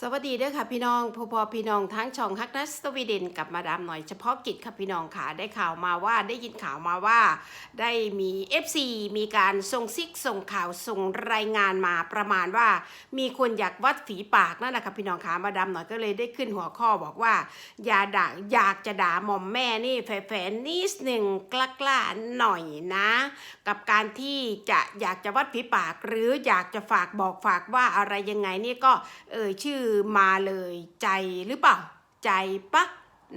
สวัสดีเด้วยค่ะพี่น้องพอพอพี่น้องทั้งช่องฮักนัสสวีเดนกับมาดามหน่อยเฉพาะกิจค่ะพี่น้องค่ะได้ข่าวมาว่าได้ยินข่าวมาว่า ได้มี FC มีการส่งซิกส่งข่าวส่งรายงานมาประมาณว่า มีคนอยากวัดฝีปากนั่นแหละค่ะพี่น้องค่ะมาดามหน่อยก็เลยได้ขึ้นหัวข้อบอกว่า อย่าด่าอยากจะด่าหม่อมแม่นี่แฝงนิดหนึ่งกล้าๆหน่อยนะ กับการที่จะอยากจะวัดฝีปาก หรืออยากจะฝากบอกฝากว่าอะไรยังไงนี่ก็เอ่ยชื่อมาเลยใจหรือเปล่า ใจปะ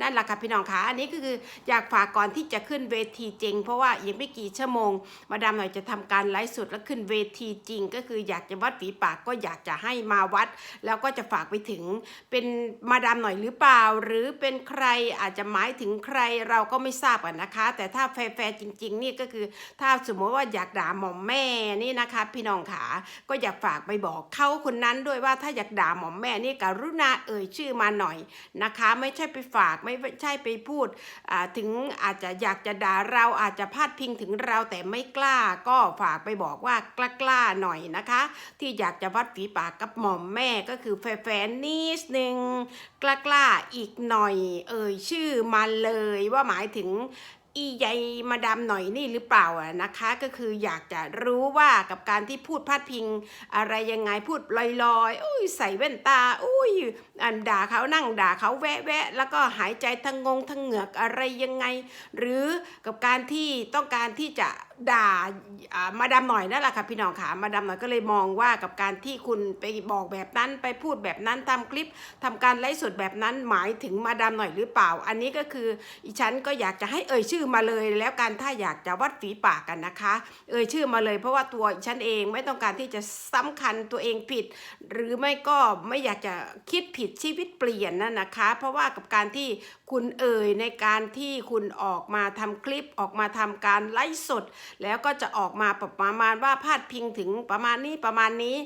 นั่นแหละค่ะพี่น้องคะอันนี้ก็คืออยากฝากก่อนที่จะขึ้นเวทีจริง เพราะว่าอีกไม่กี่ชั่วโมง มาดามหน่อยจะทำการไลฟ์สดแล้วขึ้นเวทีจริง ก็คืออยากจะวัดฝีปากก็อยากจะให้มาวัด แล้วก็จะฝากไปถึงเป็นมาดามหน่อยหรือเปล่า หรือเป็นใครอาจจะหมายถึงใครเราก็ไม่ทราบอะนะคะ แต่ถ้าแฟร์จริง ๆ นี่ก็คือ ถ้าสมมติว่าอยากด่าหม่อมแม่นี่นะคะ พี่น้องขาก็อยากฝากไปบอกเขาคนนั้นด้วยว่าถ้าอยากด่าหม่อมแม่นี่กรุณาเอ่ยชื่อมาหน่อยนะคะ ไม่ใช่ไปฝากไม่ใช่ไปพูดถึงอาจจะอยากจะด่าเราอาจจะพาดพิงถึงเราแต่ไม่กล้าก็ฝากไปบอกว่ากล้าๆหน่อยนะคะ ที่อยากจะวัดฝีปากกับหม่อมแม่ก็คือแฟนๆนิดนึงกล้าๆอีกหน่อย เอ่ยชื่อมาเลยว่าหมายถึง อีใยมาดามหน่อยนี่หรือเปล่าอะนะคะก็คืออยากจะรู้ว่ากับการที่พูดพาดพิง อะไรยังไงพูดลอยๆอุ้ยใส่แว่นตาอุ้ยอันด่าเขานั่งด่าเขาแวะแวะแล้วก็หายใจทั้งงงทั้งเหงือกอะไรยังไง หรือกับการที่ต้องการที่จะ ด่ามาดามหน่อยนั่นแหละค่ะพี่น้องค่ะมาดามหน่อยก็เลยมองว่ากับการที่คุณไปบอกแบบนั้นไปพูดแบบนั้นทำคลิปทำการไลฟ์สดแบบนั้นหมายถึงมาดามหน่อยหรือเปล่า อันนี้ก็คืออีฉันก็อยากจะให้เอ่ยชื่อมาเลยแล้วกันถ้าอยากจะวัดฝีปากกันนะคะ เอ่ยชื่อมาเลย เพราะว่าตัวฉันเองไม่ต้องการที่จะสำคัญตัวเองผิด หรือไม่ก็ไม่อยากจะคิดผิดชีวิตเปลี่ยนนั่นนะคะ เพราะว่ากับการที่คุณเอ่ยในการที่คุณออกมาทำคลิปออกมาทำการไลฟ์สดแล้วก็จะออกมาประมาณว่าพาดพิงถึงประมาณนี้ประมาณนี้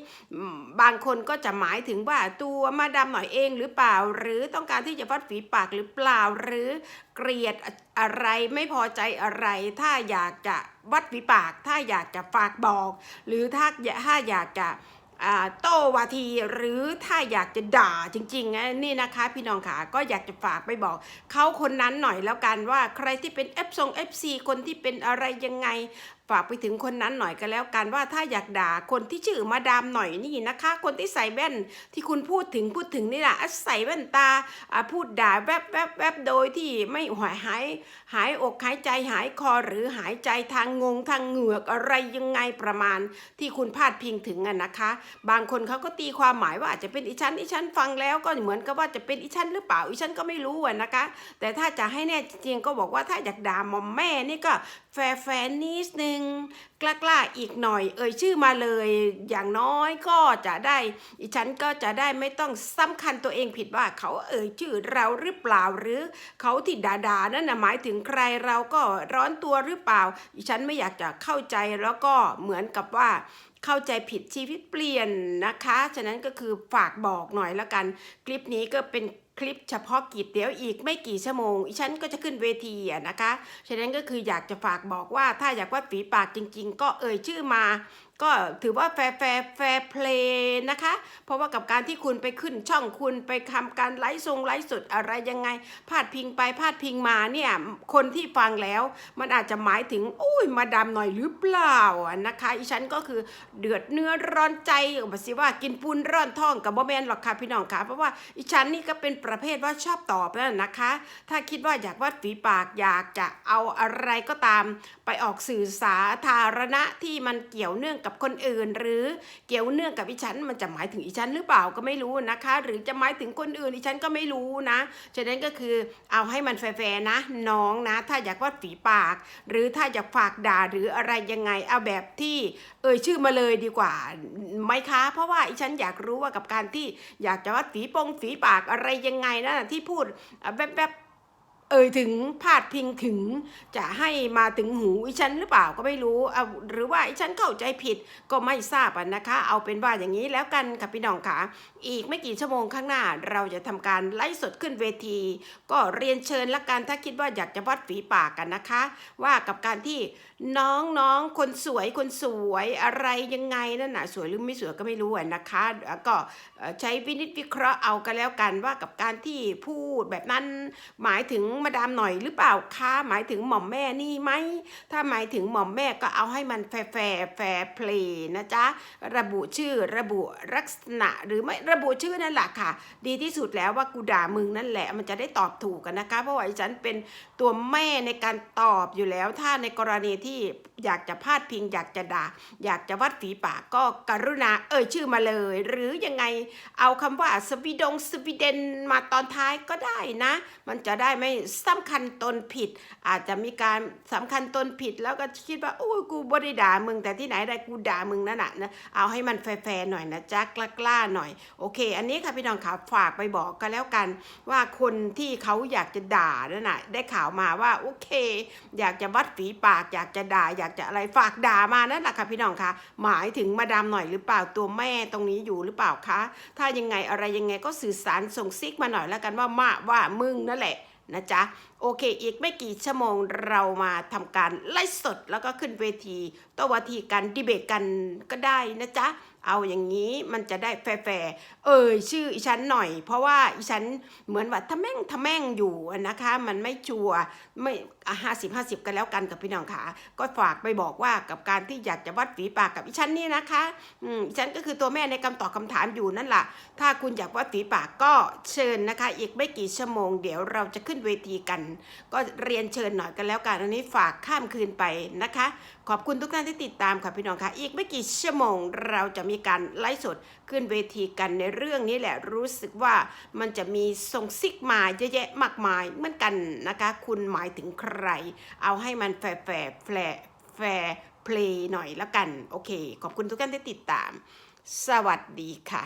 บางคนก็จะหมายถึงว่าตัวมาดามหน่อยเองหรือเปล่า หรือต้องการที่จะวัดฝีปากหรือเปล่าหรือเกลียดอะไรไม่พอใจอะไร ถ้าอยากจะวัดฝีปาก ถ้าอยากจะฝากบอก หรือถ้าถ้าอยากจะ โตวาทีหรือถ้าอยากจะด่าจริงๆนี่นะคะ พี่น้องขาก็อยากจะฝากไปบอกเขาคนนั้นหน่อยแล้วกันว่าใครที่เป็นเอฟซงเอฟซีคนที่เป็นอะไรยังไงากไปถึงคนนั้นหน่อยก็แล้วกันว่าถ้าอยากด่าคนที่ชื่อมาดามหน่อยนี่นะคะ คนที่ใส่แว่นที่คุณพูดถึงพูดถึงนี่แหละใส่แว่นตาพูดด่าแวบแวบแวบโดยที่ไม่หายหายหายอกหายใจหายคอหรือหายใจทางงงทางเหงือกอะไรยังไงประมาณที่คุณพาดพิงถึงอะนะคะ บางคนเขาก็ตีความหมายว่าอาจจะเป็นอีฉันอีฉันฟังแล้วก็เหมือนกับว่าจะเป็นอีฉันหรือเปล่าอีฉันก็ไม่รู้อะนะคะ แต่ถ้าจะให้แน่จริงก็บอกว่าถ้าอยากด่ามอมแม่นี่ก็แฟร์แฟนนิดนึงกล้าๆอีกหน่อย เอ่ยชื่อมาเลยอย่างน้อยก็จะได้อีฉันก็จะได้ไม่ต้องสำคัญตัวเองผิดว่าเขาเอ่ยชื่อเราหรือเปล่าหรือเขาที่ด่าๆนั่นนะหมายถึงใครเราก็ร้อนตัวหรือเปล่าอีฉันไม่อยากจะเข้าใจแล้วก็เหมือนกับว่าเข้าใจผิดชีวิตเปลี่ยนนะคะ ฉะนั้นก็คือฝากบอกหน่อยแล้วกัน คลิปนี้ก็เป็น คลิปเฉพาะกิจเดี๋ยวอีกไม่กี่ชั่วโมงฉันก็จะขึ้นเวทีอะนะคะ ฉะนั้นก็คืออยากจะฝากบอกว่าถ้าอยากวัดฝีปากจริง ๆ ก็เอ่ยชื่อมาก็ถือว่าแฟร์แฟร์แฟร์เพลย์นะคะ เพราะว่ากับการที่คุณไปขึ้นช่องคุณไปทำการไลฟ์ทรงไลฟ์สดอะไรยังไง พาดพิงไปพาดพิงมาเนี่ย คนที่ฟังแล้วมันอาจจะหมายถึงอุ้ยมาดามหน่อยหรือเปล่านะคะอีฉันก็คือเดือดเนื้อร้อนใจบอกสิว่ากินปูนร้อนท้องกับบ่แมนหรอกค่ะพี่น้องค่ะ เพราะว่าอีฉันนี่ก็เป็นประเภทว่าชอบตอบนั่นนะคะ ถ้าคิดว่าอยากวัดฝีปากอยากจะเอาอะไรก็ตาม ไปออกสื่อสาธารณะที่มันเกี่ยวเนื่องกับคนอื่น หรือเกี่ยวเนื่องกับอีฉันมันจะหมายถึงอีฉันหรือเปล่าก็ไม่รู้นะคะ หรือจะหมายถึงคนอื่นอีฉันก็ไม่รู้นะฉะนั้นก็คือเอาให้มันแฟร์ๆนะ น้องนะ ถ้าอยากวัดฝีปาก หรือถ้าอยากฝากด่าหรืออะไรยังไงเอาแบบที่เอ่ยชื่อมาเลยดีกว่าไหมคะ เพราะว่าอีฉันอยากรู้ว่ากับการที่อยากจะวัดฝีปงฝีปากอะไรยังไงนะที่พูดแวบๆ เอ่ยถึงพาดพิงถึง จะให้มาถึงหูอีฉันหรือเปล่าก็ไม่รู้เอาหรือว่าอีฉันเข้าใจผิดก็ไม่ทราบอะนะคะ เอาเป็นว่าอย่างนี้แล้วกันค่ะพี่น้องค่ะ อีกไม่กี่ชั่วโมงข้างหน้า เราจะทำการไลฟ์สดขึ้นเวที ก็เรียนเชิญละกันถ้าคิดว่าอยากจะวัดฝีปากกันนะคะ ว่ากับการที่น้องๆคนสวยคนสวยอะไรยังไงนั่นน่ะสวยหรือไม่สวยก็ไม่รู้อะนะคะก็ใช้วินิจวิเคราะห์เอากันแล้วกันว่ากับการที่พูดแบบนั้นหมายถึงมาดามหน่อยหรือเปล่าคะหมายถึงหม่อมแม่นี่ไหมถ้าหมายถึงหม่อมแม่ก็เอาให้มันแฟร์แฟร์แฟร์เพลย์นะจ๊ะระบุชื่อระบุลักษณะหรือไม่ระบุชื่อนั่นแหละค่ะ ดีที่สุดแล้วว่ากูด่ามึงนั่นแหละมันจะได้ตอบถูกกันนะคะ เพราะว่าฉันเป็นตัวแม่ในการตอบอยู่แล้ว ถ้าในกรณีที่อยากจะพาดพิง อยากจะด่า อยากจะวัดฝีปากก็กรุณาเอ่ยชื่อมาเลย หรือยังไงเอาคำว่าสวีดงสวีเดนมาตอนท้ายก็ได้นะ มันจะได้ไม่สำคัญตนผิด อาจจะมีการสำคัญตนผิด แล้วก็คิดว่าโอ้กูบ่ได้ด่ามึงแต่ที่ไหนได้กูด่ามึงนั่นน่ะนะเอาให้มันแฟร์ๆหน่อยนะจ๊ะกล้าๆหน่อยโอเค อันนี้ค่ะพี่น้องขาฝากไปบอกกันแล้วกัน ว่าคนที่เขาอยากจะด่านั่นน่ะได้ข่าวมาว่าโอเค อยากจะวัดฝีปาก อยากจะด่า อยากจะอะไรฝากด่ามานั่นแหละค่ะพี่น้องคะหมายถึงมาดามหน่อยหรือเปล่าตัวแม่ตรงนี้อยู่หรือเปล่าคะถ้ายังไงอะไรยังไงก็สื่อสารส่งซิกมาหน่อยแล้วกันว่ามาว่ามึงนั่นแหละ นะจ๊ะ โอเค อีกไม่กี่ชั่วโมงเรามาทำการไลฟ์สดแล้วก็ขึ้นเวทีโตัววาทีกันดีเบตกันก็ได้นะจ๊ะ เอาอย่างนี้มันจะได้แฟร์เอ่ยชื่ออีฉันหน่อย เพราะว่าอีฉันเหมือนว่าทะแม่งทะแม่งอยู่นะคะ มันไม่ชัวไม่ห้าสิบห้าสิบกันแล้วกันกับพี่น้องขาก็ฝากไปบอกว่ากับการที่อยากจะวัดฝีปากกับอีฉันนี่นะคะอืมอีฉันก็คือตัวแม่ในคำตอบคำถามอยู่นั่นแหละถ้าคุณอยากวัดฝีปากก็เชิญนะคะ อีกไม่กี่ชั่วโมงเดี๋ยวเราจะขึ้นเวทีกัน ก็เรียนเชิญหน่อยกันแล้วกันอันนี้ฝากข้ามคืนไปนะคะ ขอบคุณทุกท่านที่ติดตามค่ะพี่น้องค่ะอีกไม่กี่ชั่วโมงเราจะมีการไลฟ์สดขึ้นเวทีกันในเรื่องนี้แหละรู้สึกว่ามันจะมีทรงซิกมาเยอะแยะมากมายเหมือนกันนะคะ คุณหมายถึงใคร เอาให้มันแฟร์แฟร์แฟร์แฟร์เพลย์หน่อยแล้วกัน โอเค ขอบคุณทุกท่านที่ติดตาม สวัสดีค่ะ